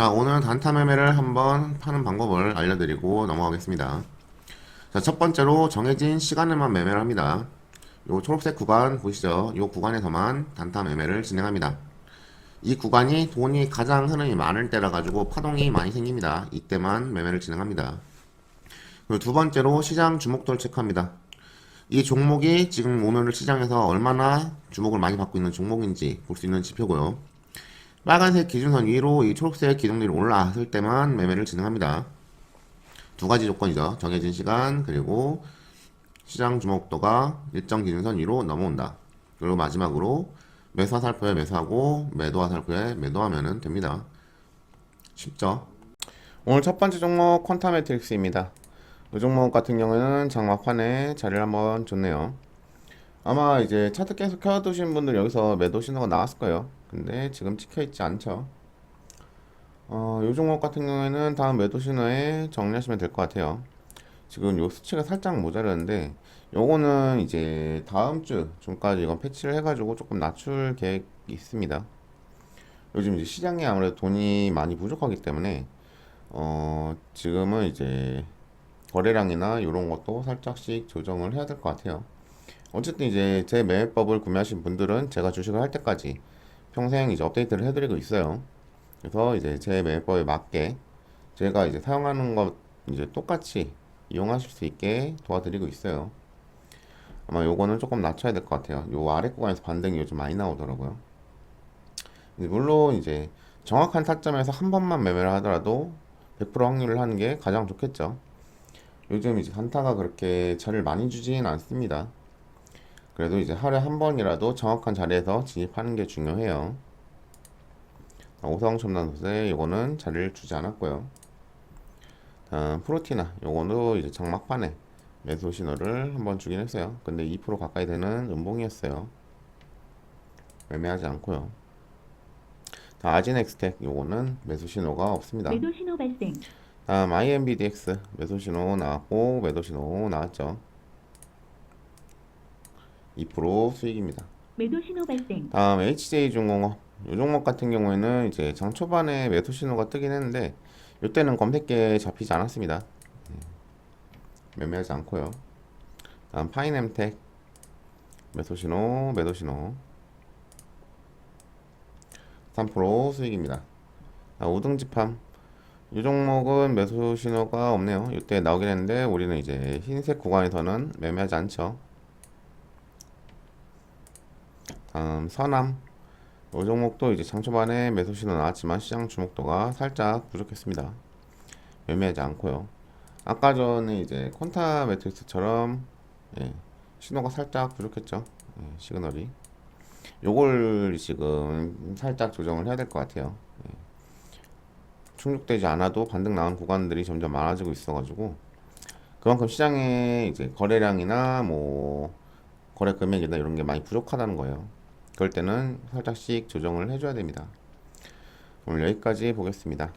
자, 오늘 단타 매매를 한번 파는 방법을 알려드리고 넘어가겠습니다. 자, 첫 번째로 정해진 시간에만 매매를 합니다. 요 초록색 구간 보시죠? 요 구간에서만 단타 매매를 진행합니다. 이 구간이 돈이 가장 흐름이 많을 때라 가지고 파동이 많이 생깁니다. 이때만 매매를 진행합니다. 그리고 두 번째로 시장 주목도를 체크합니다. 이 종목이 지금 오늘 시장에서 얼마나 주목을 많이 받고 있는 종목인지 볼 수 있는 지표고요. 빨간색 기준선 위로 이 초록색 기둥들이 올라왔을 때만 매매를 진행합니다. 두 가지 조건이죠. 정해진 시간 그리고 시장 주목도가 일정 기준선 위로 넘어온다. 그리고 마지막으로 매수 화살표에 매수하고 매도 화살표에 매도하면 됩니다. 쉽죠? 오늘 첫 번째 종목 퀀타 매트릭스입니다. 이 종목 같은 경우에는 장막판에 자리를 한번 줬네요. 아마 이제 차트 계속 켜두신 분들 여기서 매도 신호가 나왔을 거예요. 근데 지금 찍혀 있지 않죠. 어, 이 종목 같은 경우에는 다음 매도 신호에 정리하시면 될 것 같아요. 지금 요 수치가 살짝 모자르는데 요거는 이제 다음 주 중까지 이건 패치를 해가지고 조금 낮출 계획이 있습니다. 요즘 이제 시장에 아무래도 돈이 많이 부족하기 때문에 어, 지금은 이제 거래량이나 이런 것도 살짝씩 조정을 해야 될 것 같아요. 어쨌든 이제 제 매매법을 구매하신 분들은 제가 주식을 할 때까지 평생 이제 업데이트를 해드리고 있어요. 그래서 이제 제 매매법에 맞게 제가 이제 사용하는 것 이제 똑같이 이용하실 수 있게 도와드리고 있어요. 아마 요거는 조금 낮춰야 될 것 같아요. 요 아래 구간에서 반등이 요즘 많이 나오더라고요. 물론 이제 정확한 타점에서 한 번만 매매를 하더라도 100% 확률을 하는 게 가장 좋겠죠. 요즘 이제 단타가 그렇게 자리를 많이 주지는 않습니다. 그래도 이제 하루에 한 번이라도 정확한 자리에서 진입하는 게 중요해요. 오성 첨단소세 이거는 자리를 주지 않았고요. 다음 프로티나 요거도 이제 장막판에 매수 신호를 한번 주긴 했어요. 근데 2% 가까이 되는 음봉이었어요. 매매하지 않고요. 자, 아진엑스텍 요거는 매수 신호가 없습니다. 매도 신호 발생. 다음 IMBDX 매도 신호 나왔고 매도 신호 나왔죠. 2% 수익입니다. 매도 신호 발생. 다음 HJ중공업 이 종목 같은 경우에는 이제 장 초반에 매수 신호가 뜨긴 했는데 이때는 검색계에 잡히지 않았습니다. 네. 매매하지 않고요. 다음 파이nem텍 매수 신호 매도 신호 3% 수익입니다. 아, 우등지팜 이 종목은 매수 신호가 없네요. 이때 나오긴 했는데 우리는 이제 흰색 구간에서는 매매하지 않죠. 다음 서남 이 종목도 이제 장초반에 매수 신호 나왔지만 시장 주목도가 살짝 부족했습니다. 매매하지 않고요. 아까 전에 이제 콘타 매트릭스처럼 예, 신호가 살짝 부족했죠. 예, 시그널이. 요걸 지금 살짝 조정을 해야 될 것 같아요. 예. 충족되지 않아도 반등 나온 구간들이 점점 많아지고 있어가지고 그만큼 시장에 이제 거래량이나 뭐 거래 금액이나 이런 게 많이 부족하다는 거예요. 그럴 때는 살짝씩 조정을 해줘야 됩니다. 오늘 여기까지 보겠습니다.